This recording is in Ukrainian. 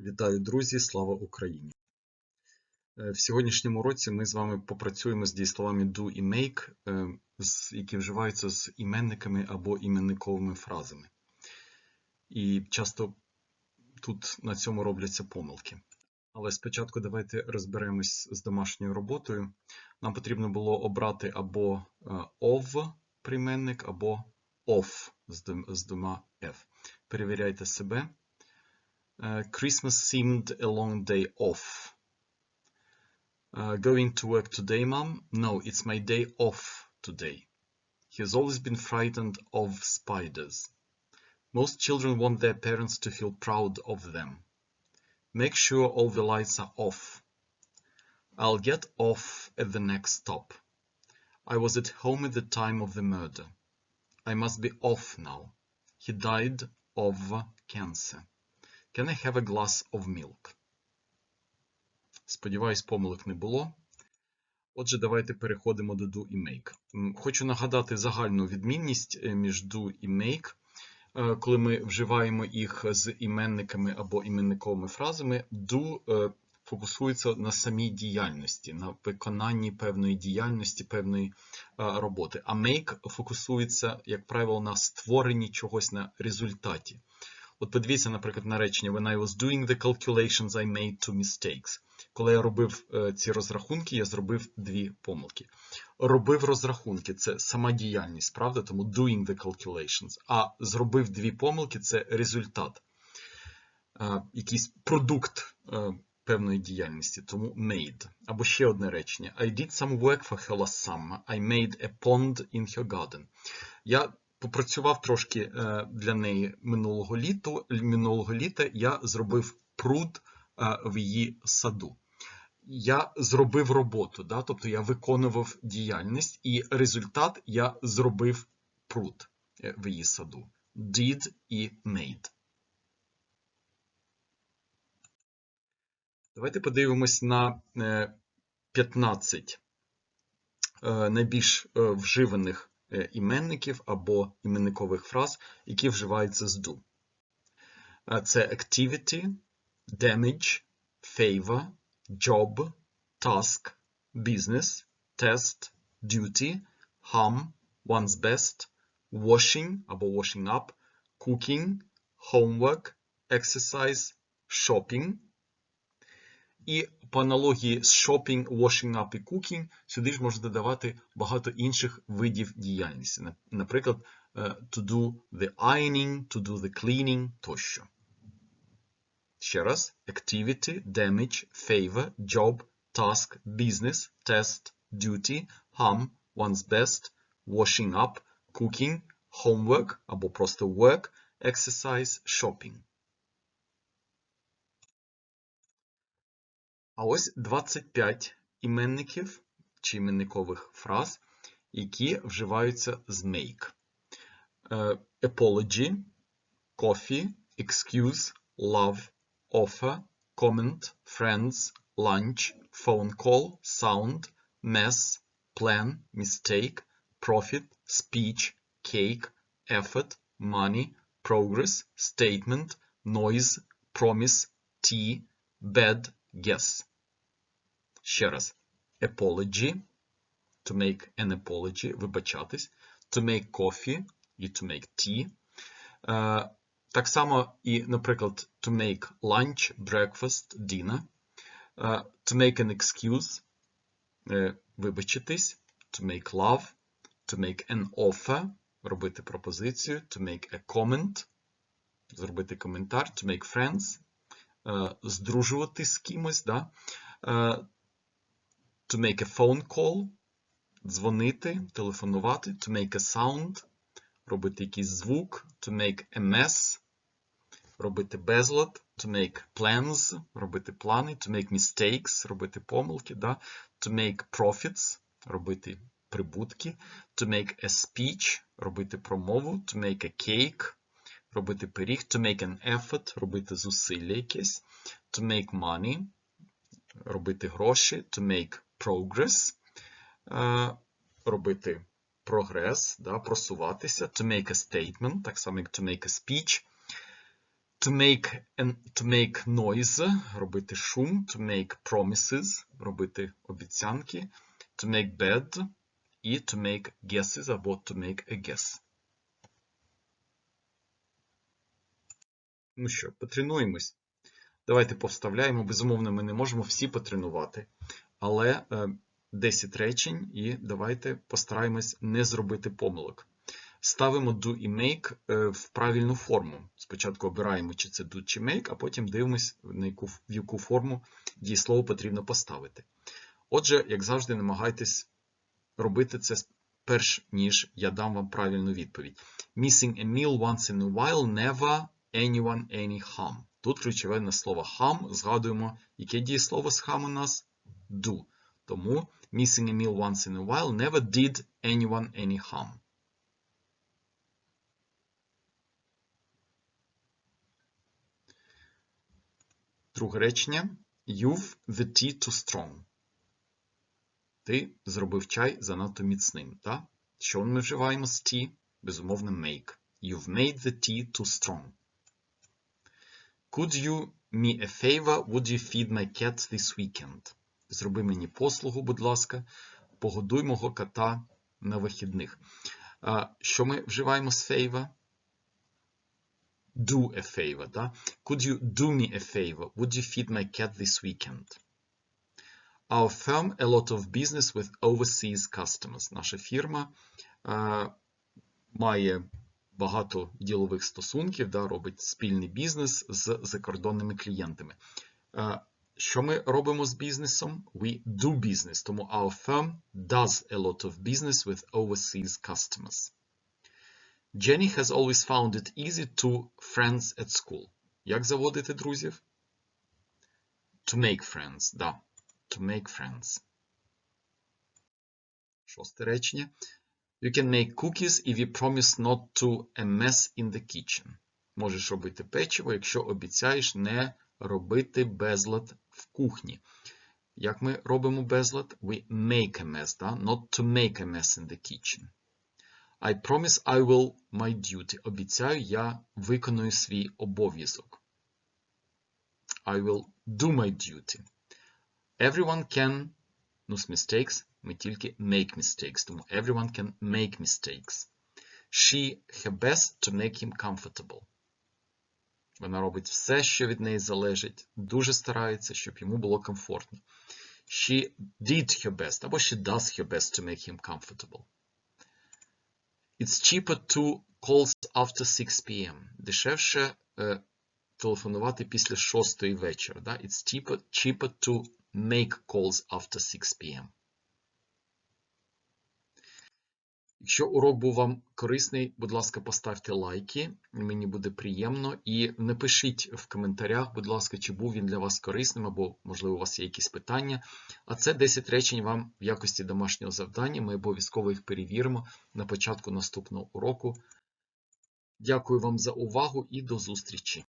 Вітаю, друзі! Слава Україні! Е, В сьогоднішньому році ми з вами попрацюємо з дієсловами do і make, е, які вживаються з іменниками або іменниковими фразами. І часто тут на цьому робляться помилки. Але спочатку давайте розберемось з домашньою роботою. Нам потрібно було обрати або е, of прийменник, або of з двома f. Перевіряйте себе. Uh, Christmas seemed a long day off. Uh, going to work today, Mom? No, it's my day off today. He has always been frightened of spiders. Most children want their parents to feel proud of them. Make sure all the lights are off. I'll get off at the next stop. I was at home at the time of the murder. I must be off now. He died of cancer. Can I have a glass of milk? Сподіваюсь, помилок не було. Отже, давайте переходимо до do і make. Хочу нагадати загальну відмінність е, між do і make. Е, Коли ми вживаємо їх з іменниками або іменниковими фразами, do е, фокусується на самій діяльності, на виконанні певної діяльності, певної роботи. А make фокусується, як правило, на створенні чогось на результаті. От подивіться, наприклад, на речення When I was doing the calculations, I made two mistakes. Коли я робив е, ці розрахунки, я зробив дві помилки. Робив розрахунки це сама діяльність, правда? Тому doing the calculations. А зробив дві помилки це результат, е, якийсь продукт е, певної діяльності, тому made. Або ще одне речення. I did some work for her last summer. I made a pond in her garden. Я попрацював трошки е, для неї минулого літу, минулого літа. Я зробив пруд е, в її саду. Я зробив роботу, да? тобто я виконував діяльність, і результат я зробив пруд е, в її саду. Did і made. Давайте подивимось на е, 15 е, найбільш вживаних іменників або іменникових фраз, які вживаються з do. Е, Це activity, damage, favor, job, task, business, test, duty, harm, one's best, washing або washing up, cooking, homework, exercise, shopping. І по аналогії з shopping, washing up і cooking сюди ж можна додавати багато інших видів діяльності. Наприклад, е, to do the ironing, to do the cleaning тощо. Ще раз. Activity, damage, favor, job, task, business, test, duty, harm, one's best, washing up, cooking, homework або просто work, exercise, shopping. А ось 25 іменників чи іменникових фраз, які вживаються з make. Е, Apology, coffee, excuse, love, offer, comment, friends, lunch, phone call, sound, mess, plan, mistake, profit, speech, cake, effort, money, progress, statement, noise, promise, tea, bad, guess. Ще раз. Apology. To make an apology. Вибачатись. To make coffee і to make tea. Е, так само і, наприклад, to make lunch, breakfast, dinner. Е, to make an excuse. Е, вибачитись. To make love. To make an offer. Робити пропозицію. To make a comment. Зробити коментар. To make friends. Е, здружувати з кимось, да? Е, to make a phone call, дзвонити, телефонувати, to make a sound, робити якийсь звук, to make a mess, робити безлад, to make plans, робити плани, to make mistakes, робити помилки, да? to make profits, робити прибутки, to make a speech, робити промову, to make a cake, робити пиріг, to make an effort, робити зусилля якесь, to make money, робити гроші, to make progress, е, робити прогрес, да, просуватися, to make a statement, так само як to make a speech, To make, an- to make noise – робити шум. To make promises – робити обіцянки. To make bed і to make guesses або to make a guess. Ну що, потренуємось. Давайте повставляємо. Безумовно, ми не можемо всі потренувати, але е, 10 речень і давайте постараємось не зробити помилок. Ставимо do і make е, в правильну форму. Спочатку обираємо, чи це do, чи make, а потім дивимось, на яку, в яку форму дієслово потрібно поставити. Отже, як завжди, намагайтесь робити це перш ніж я дам вам правильну відповідь. Missing a meal once in a while never anyone any harm. Тут ключове на слово harm. Згадуємо, яке дієслово з harm у нас? Do. Тому missing a meal once in a while never did anyone any harm. Друге речення. You've the tea too strong. Ти зробив чай занадто міцним. Так? Що ми вживаємо з tea? Безумовно, make. You've made the tea too strong. Could you me a favor? Would you feed my cat this weekend? Зроби мені послугу, будь ласка, погодуй мого кота на вихідних. Що ми вживаємо з favor? Do a favor. Да? Could you do me a favor? Would you feed my cat this weekend? Our firm a lot of business with overseas customers. Наша фірма е, має багато ділових стосунків, да, робить спільний бізнес з закордонними клієнтами. Е, що ми робимо з бізнесом? We do business, тому our firm does a lot of business with overseas customers. Jenny has always found it easy to friends at school. Як заводити друзів? To make friends, да. To make friends. Шосте речення. You can make cookies if you promise not to a mess in the kitchen. Можеш робити печиво, якщо обіцяєш не робити безлад в кухні. Як ми робимо безлад? We make a mess, да? not to make a mess in the kitchen. I promise I will my duty. Обіцяю, я виконую свій обов'язок. I will do my duty. Everyone can, ну, з mistakes, ми тільки make mistakes, тому everyone can make mistakes. She her best to make him comfortable. Вона робить все, що від неї залежить, дуже старається, щоб йому було комфортно. She did her best, або she does her best to make him comfortable. It's cheaper to calls after 6 p.m. Дешевше е, телефонувати після 6 вечора. Да? It's cheaper, cheaper to make calls after 6 p.m. Якщо урок був вам корисний, будь ласка, поставте лайки, мені буде приємно. І напишіть в коментарях, будь ласка, чи був він для вас корисним, або, можливо, у вас є якісь питання. А це 10 речень вам в якості домашнього завдання. Ми обов'язково їх перевіримо на початку наступного уроку. Дякую вам за увагу і до зустрічі!